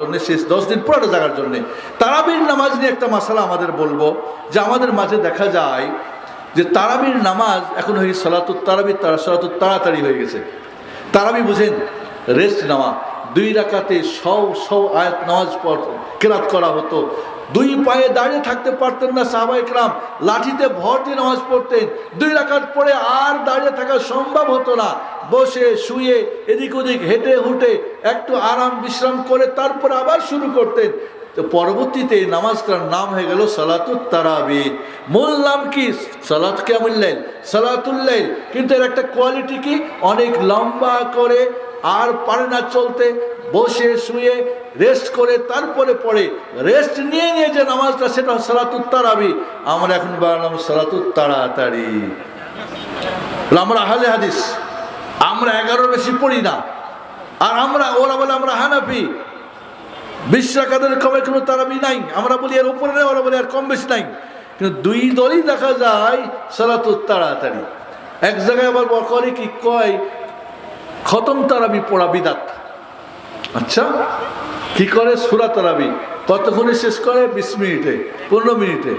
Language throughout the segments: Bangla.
জন্য শেষ, দশ দিন পুরোটা জাগার জন্যে। তারাবির নামাজ নিয়ে একটা মশালা আমাদের বলব, যে আমাদের মাঝে দেখা যায় যে তারাবির নামাজ এখন হয়ে সলাতুর তারাবির তারা সলাতুর তাড়াতাড়ি হয়ে গেছে। তারাবি বুঝেন, রেস্ট নেওয়া। দুই রাকাতে সৌ সৌ আয়াত নামাজ কেরাত করা হতো। দুই পায়ে দাঁড়িয়ে থাকতে পারতেন না সাহাবাই একরাম লাঠিতে ভর দিয়ে নামাজ পড়তেন। দুই রাকাত পরে আর দাঁড়িয়ে থাকা সম্ভব হতো না। বসে, শুয়ে, এদিক ওদিক হেঁটে হুটে একটু আরাম বিশ্রাম করে তারপর আবার শুরু করতেন। তো পরবর্তীতে নামাজটার নাম হয়ে গেল সালাতুত তারাবি। মূল নাম কি? সালাত কেমন কেমুল্লাইল সালাতুল্লাইল কিন্তু এর একটা কোয়ালিটি কি? অনেক লম্বা করে আর পারে না চলতে, বসে, শুয়ে রেস্ট করে, তারপরে পড়ে রেস্ট নিয়ে নিয়ে যে নামাজটা, সেটা সালাতুত তারাবি। আমরা এখন বানালাম সালাতুত তাড়াতাড়ি। আমরা আহলে হাদিস, আমরা এগারোর বেশি পড়ি না। আর আমরা, ওরা বলে, আমরা হানাফি। বিশ রাকাতের কমে কোনো তারাবি নাই। আমরা বলি, এর উপরে নেই, ওরা বলে, আর কম বেশি নাই। কিন্তু দুই দলই দেখা যায় সালাতুত তাড়াতাড়ি। এক জায়গায় আবার করে কি, কয় খতম তারাবি পড়া বিদাত। আচ্ছা? কি করে? সুরা তারাবি। কতক্ষণে শেষ করে? বিশ মিনিটে, পনেরো মিনিটে।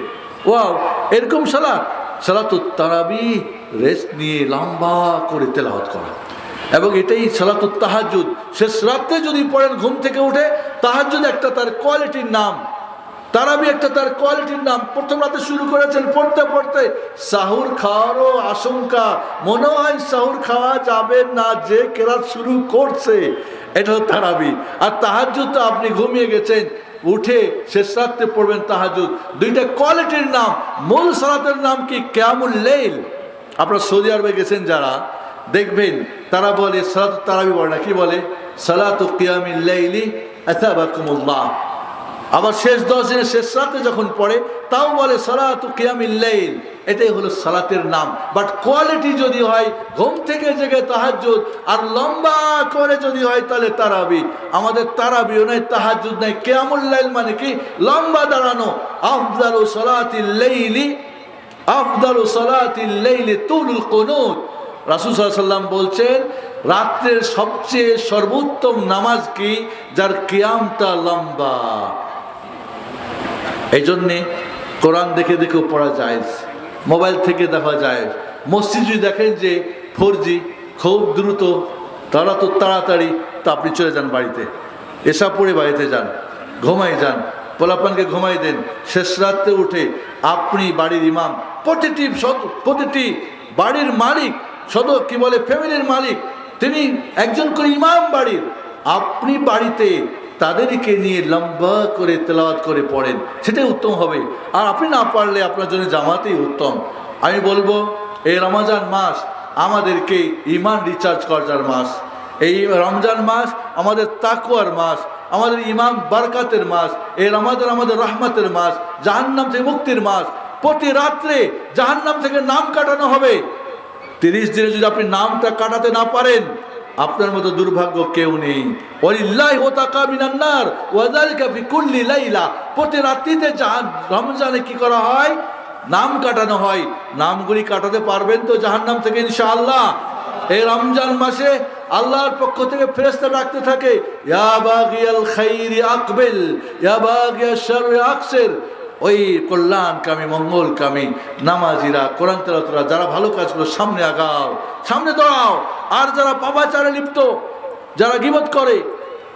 ওয়াও, এরকম সালাত? সালাতুত তারাবি, রেস্ট নিয়ে লম্বা করে তেলাওয়াত করা। এবং এটাই সালাতুত তাহাজুদ শেষ রাত্রে যদি পড়েন, ঘুম থেকে উঠে তাহাজুদ একটা তার কোয়ালিটির নাম। তারাবি একটা তার কোয়ালিটির নাম। প্রথম রাতে শুরু করেছেন, পড়তে পড়তে সাহুর খাওয়ারও আশঙ্কা। মনে হয় সাহুর খাওয়া যাবে না, যে কেরাত শুরু করছে, এটা তারাবি আর তাহাজুদ তো আপনি ঘুমিয়ে গেছেন, উঠে শেষ রাত্রে পড়বেন তাহাজুদ দুইটা কোয়ালিটির নাম, মূল সালাতের নাম কি? কেয়ামুল লেইল। আপনারা সৌদি আরবে গেছেন যারা, দেখবেন তারা বলে সালাত তারাবি বলে না, কি বলে? সালাত কিয়ামিল লাইলি আতাবাকুমুল্লাহ আবার শেষ দশ দিনের শেষ রাতে যখন পড়ে, তাও বলে, সালাত কিয়ামিল্লাইল এটাই হলো সালাতের নাম। বাট কোয়ালিটি যদি হয়, ঘুম থেকে জেগে তাহাজুদ আর লম্বা করে যদি হয়, তাহলে তারাবি। আমাদের তারাবিও নাই তাহাজুদ নাই। কেয়ামুল্লাইল মানে কি? লম্বা দাঁড়ানো। আফদালু সালাতিল লাইলি আফদালু সালাতিল লাইলি তুলুল কুনুত। রাসূল সাল্লাম বলছেন, রাত্রের সবচেয়ে সর্বোত্তম নামাজ কি? যার কিয়ামটা লম্বা। এই জন্যে কোরআন দেখে দেখেও পড়া যায় মোবাইল থেকে দেখা যায় মসজিদ যদি দেখেন যে ফোর খুব দ্রুত, তারা তো তাড়াতাড়ি, তা আপনি চলে যান বাড়িতে। এসা পড়ে বাড়িতে যান, ঘুমাই যান, পোলাপানকে ঘুমাই দেন। শেষ রাত্রে উঠে আপনি বাড়ির ইমাম, প্রতিটি প্রতিটি বাড়ির মালিক সদ কি বলে ফ্যামিলির মালিক, তিনি একজন করে ইমাম বাড়ির। আপনি বাড়িতে তাদেরকে নিয়ে লম্বা করে তেলাওয়াত করে পড়েন, সেটাই উত্তম হবে। আর আপনি না পারলে আপনার জন্য জামাতেই উত্তম। আমি বলব, এই রমাজান মাস আমাদেরকে ইমান রিচার্জ করার মাস। এই রমজান মাস আমাদের তাকুয়ার মাস, আমাদের ইমাম বারকাতের মাস, এই রমাজান আমাদের রহমতের মাস, জাহান্নাম থেকে মুক্তির মাস। প্রতি রাত্রে জাহান্নাম থেকে নাম কাটানো হবে। তিরিশ দিনে যদি আপনি নামটা কাটাতে না পারেন আপনার মতো দুর্ভাগ্য কেউ নেই। লাইলা। প্রতি রাত্রিতে রমজানে কি করা হয়? নাম কাটানো হয়। নামগুলি কাটাতে পারবেন তো জাহান্নাম থেকে ইনশাআল্লাহ। এই রমজান মাসে আল্লাহর পক্ষ থেকে ফেরেশতা ডাকতে থাকে, ইয়া বাগিয়াল খাইরি আকবিল, ইয়া বাগিয়াশ শাররি আকসির। ওই কল্যাণকামী, মঙ্গলকামী, নামাজিরা, কোরআন তেলাতরা যারা ভালো কাজ করে সামনে আগাও, সামনে দাঁড়াও। আর যারা পাপাচারে লিপ্ত, যারা গিবত করে,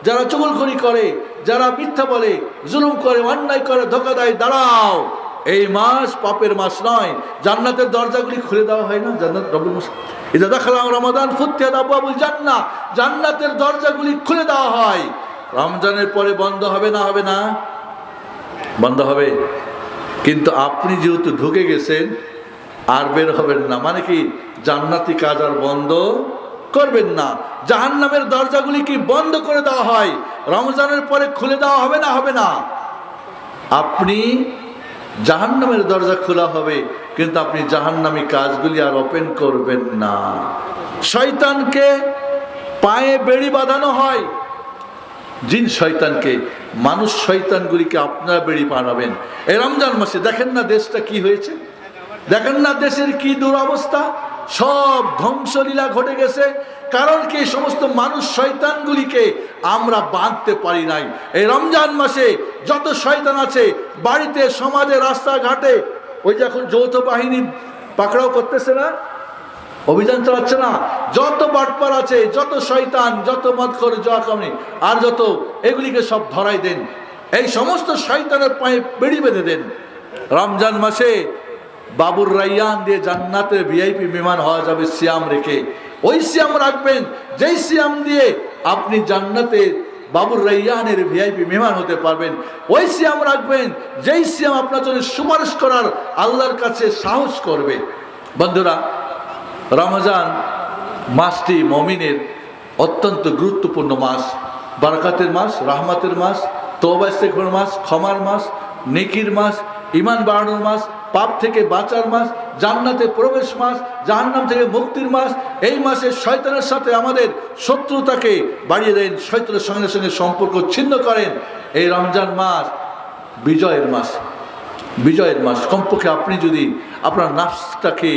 যারা চুগলখড়ি করে, যারা মিথ্যা বলে, জুলুম করে, অন্যায় করে, ধোকা দেয়, দাঁড়াও। এই মাস পাপের মাস নয়। জান্নাতের দরজাগুলি খুলে দেওয়া হয় না? জান্নাত রবুল মাস এটা দেখালাম রমাদান ফুতিয়াদ আবুল জান্না জান্নাতের দরজাগুলি খুলে দেওয়া হয়। রমজানের পরে বন্ধ হবে না হবে না? বন্ধ হবে। কিন্তু আপনি যেহেতু ঢুকে গেছেন, আর বের হবেন না। মানে কি, জান্নাতি কাজ আর বন্ধ করবেন না। জাহান জাহান্নামের দরজাগুলি কি বন্ধ করে দেওয়া হয়? রমজানের পরে খুলে দেওয়া হবে না হবে না? আপনি জাহান্নামের দরজা খোলা হবে, কিন্তু আপনি জাহান্নামী কাজগুলি আর ওপেন করবেন না। শয়তানকে পায়ে বেড়ি বাঁধানো হয়। জিন শয়তানকে, মানুষ শয়তানগুলিকে আপনারা বেড়ি পাড়াবেন এই রমজান মাসে দেখেন না দেশটা কি হয়েছে? দেখেন না দেশের কি দুরবস্থা? সব ধ্বংসলীলা ঘটে গেছে। কারণ কি? সমস্ত মানুষ শয়তানগুলিকে আমরা বাঁধতে পারি নাই। এই রমজান মাসে যত শয়তান আছে, বাড়িতে, সমাজে, রাস্তাঘাটে, ওই যে এখন যৌথ বাহিনী পাকড়াও করতেছে না? অভিযান চালাচ্ছে না। যত বাটপার আছে, যত শয়তান, যত মদখর জয়াকামনি আর যত এগুলিকে সব ধরাই দেন। এই সমস্ত শয়তানের পায়ে বেড়ি বেঁধে দেন। রমজান মাসে বাবুর রাইয়ান দিয়ে জান্নাতে ভিআইপি বিমান হওয়া যাবে সিয়াম রেখে। ওই সিয়াম রাখবেন, যেই সিয়াম দিয়ে আপনি জান্নাতে বাবুর রাইয়ানের ভিআইপি মেহমান হতে পারবেন, ওই সিয়াম রাখবেন, যেই সিয়াম আপনার জন্য সুপারিশ করার আল্লাহর কাছে সাহস করবে। বন্ধুরা রমজান মাসটি মমিনের অত্যন্ত গুরুত্বপূর্ণ মাস। বারাকাতের মাস, রাহমাতের মাস ইস্তেগফারের মাস, ক্ষমার মাস, নেকির মাস ইমান বাড়ানোর মাস, পাপ থেকে বাঁচার মাস, জান্নাতে প্রবেশ মাস, জাহান্নাম থেকে মুক্তির মাস, এই মাসে শয়তানের সাথে আমাদের শত্রুতাকে বাড়িয়ে দেন, শয়তানের সঙ্গে সঙ্গে সম্পর্ক ছিন্ন করেন। এই রমজান মাস বিজয়ের মাস। বিজয়ের মাস। কমপক্ষে আপনি যদি আপনার নাফসটাকে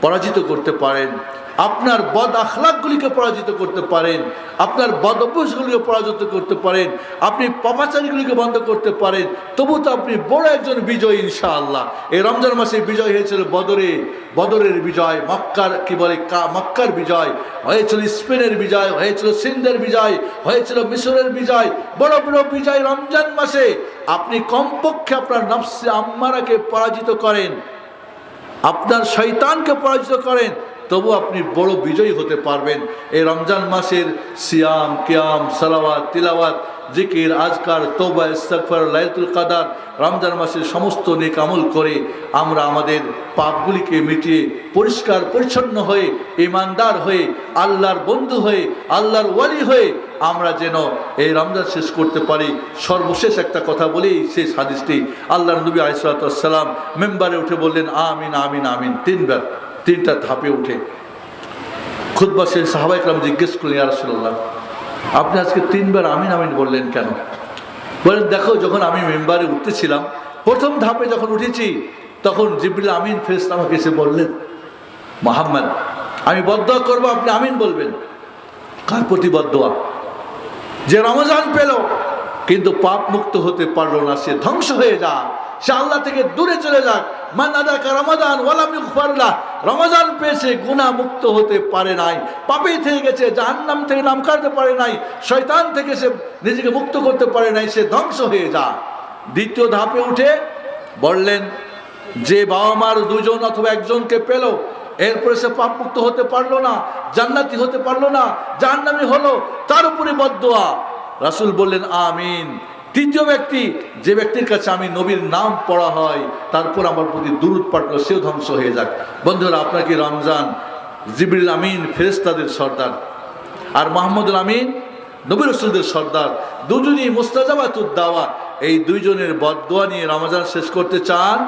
পরাজিত করতে পারেন। আপনার বদ আখলাকগুলিকে পরাজিত করতে পারেন। আপনার বদ অভ্যাসগুলিকে পরাজিত করতে পারেন। আপনি পাপাচারীগুলিকে বন্ধ করতে পারেন। তবু তো আপনি বড় একজন বিজয়, ইনশাআল্লাহ। এই রমজান মাসে বিজয় হয়েছিল বদরে। বদরের বিজয়, মক্কার, কি বলে, কা- মক্কার বিজয়। হয়েছিল স্পেনের বিজয়, হয়েছিল সিন্ধের বিজয়, হয়েছিল মিশরের বিজয়। বড় বড় বিজয় রমজান মাসে। আপনি কমপক্ষে আপনার নফসে আম্মারাকে পরাজিত করেন। আপনার শৈতানকে পরাজিত করেন। তবু আপনি বড় বিজয়ী হতে পারবেন। এই রমজান মাসের সিয়াম, কিয়াম, সালাওয়াত, তিলাওয়াত, জিকির, আজকার তোবা ইস্তাকফার লাইতুল কাদার রমজান মাসের সমস্ত নেক আমল করে আমরা আমাদের পাপগুলিকে মিটিয়ে পরিষ্কার, পরিচ্ছন্ন হয়ে, ইমানদার হয়ে, আল্লাহর বন্ধু হয়ে, আল্লাহর ওয়ালি হয়ে আমরা যেন এই রমজান শেষ করতে পারি। সর্বশেষ একটা কথা বলেই শেষ হাদিসটি। আল্লাহ নবী আলিসাল্লাম মেম্বারে উঠে বললেন, আমিন আমিন আমিন। তিনবার। তিনটা ধাপে উঠে খুদ্া শেষ সাহাবাইকরাম জিজ্ঞেস করলেন ইয়ারসুল্লাহ আপনি আজকে তিনবার আমিন আমিন বললেন কেন? বলেন, দেখো, যখন আমি মেম্বারে উঠতেছিলাম, প্রথম ধাপে যখন উঠেছি, তখন জিবরিল আমিন ফেরেশতা আমাকে এসে বললেন, মোহাম্মদ, আমি বদয়া করব, আপনি আমিন বলবেন। কার প্রতি বদয়া যে রমজান পেল, কিন্তু পাপ মুক্ত হতে পারল না, সে ধ্বংস হয়ে যা সে আল্লাহ থেকে দূরে চলে যাক। মান আদাকা রমাদান ওয়ালাম ইগফারলা রমজান পেয়েছে, গুনাহ মুক্ত হতে পারে নাই। পাপে থেকে গেছে, জাহান্নাম থেকে নাম কাটতে পারে নাই। শয়তান থেকে সে নিজেকে মুক্ত করতে পারে নাই, সে ধ্বংস হয়ে যা দ্বিতীয় ধাপে উঠে বললেন, যে বাবা মার দুজন অথবা একজনকে পেল, এরপরে সে পাপ মুক্ত হতে পারল না, জান্নাতি হতে পারল না, জাহান্নামি হলো, তার উপরে বদোয়া রাসূল বললেন, আমিন। তৃতীয় ব্যক্তি, যে ব্যক্তির কাছে আমি নবীর নাম পড়া হয় তারপর আমার প্রতি দূরত পাঠলো সেও ধ্বংস হয়ে যাক। বন্ধুরা আপনাকে রমজান? জিবরুল আমিন ফেরেস্তাদের সর্দার। আর মাহমুদুল আমিন, নবীর রসুলদের সর্দার। দুজনই মোস্তাজাবাতুদ্দাওয়া এই দুইজনের বদোয়া নিয়ে রমজান শেষ করতে চান?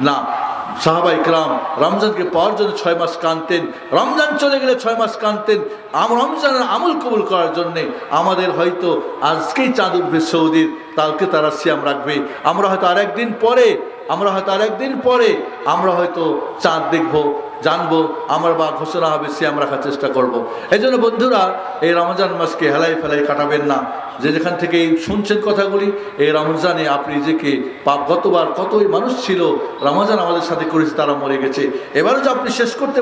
না। সাহাবা ইকরাম, রমজানকে পাওয়ার জন্য ছয় মাস কানতেন রমজান চলে গেলে ছয় মাস কানতেন আম, রমজানের আমল কবুল করার জন্যে আমাদের হয়তো আজকেই চাঁদ উঠবে সৌদির। কালকে তারা সিয়াম রাখবে। আমরা হয়তো আরেকদিন পরে, আমরা হয়তো আরেকদিন পরে, আমরা হয়তো চাঁদ দেখব, জানব, আমার বা ঘোষণা হবে, সিয়াম রাখার চেষ্টা করব। এই জন্য বন্ধুরা, এই রমজান মাসকে হেলাই ফেলাই কাটাবেন না। যে যেখান থেকে শুনছেন কথাগুলি, এই রমজানে আপনি নিজেকে পাপ গতবার কতই মানুষ ছিল, রমজান আমাদের সাথে করেছে, তারা মরে গেছে। এবারও যে আপনি শেষ করতে